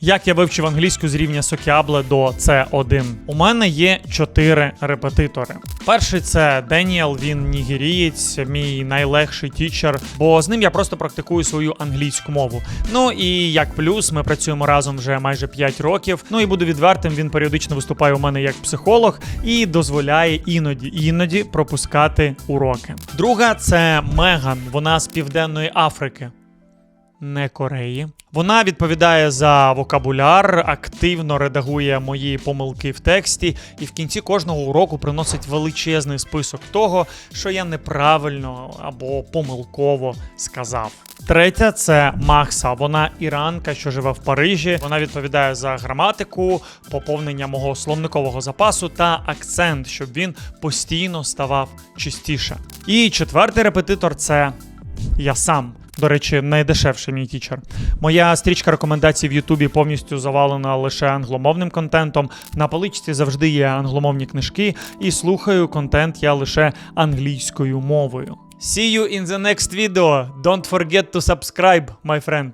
Як я вивчив англійську з рівня Сокіабле до C1? У мене є чотири репетитори. Перший це Деніел, він нігерієць, мій найлегший тічер, бо з ним я просто практикую свою англійську мову. Ну і як плюс, ми працюємо разом вже майже 5 років. Ну і буду відвертим, він періодично виступає у мене як психолог і дозволяє іноді іноді пропускати уроки. Друга це Меган, вона з Південної Африки не Кореї. Вона відповідає за вокабуляр, активно редагує мої помилки в тексті, і в кінці кожного уроку приносить величезний список того, що я неправильно або помилково сказав. Третя це Макса. Вона іранка, що живе в Парижі. Вона відповідає за граматику, поповнення мого словникового запасу та акцент, щоб він постійно ставав чистіше. І четвертий репетитор це я сам. До речі, найдешевший мій тічер. Моя стрічка рекомендацій в Ютубі повністю завалена лише англомовним контентом. На поличці завжди є англомовні книжки, і слухаю контент я лише англійською мовою. See you in the next video. Don't forget to subscribe, my friend.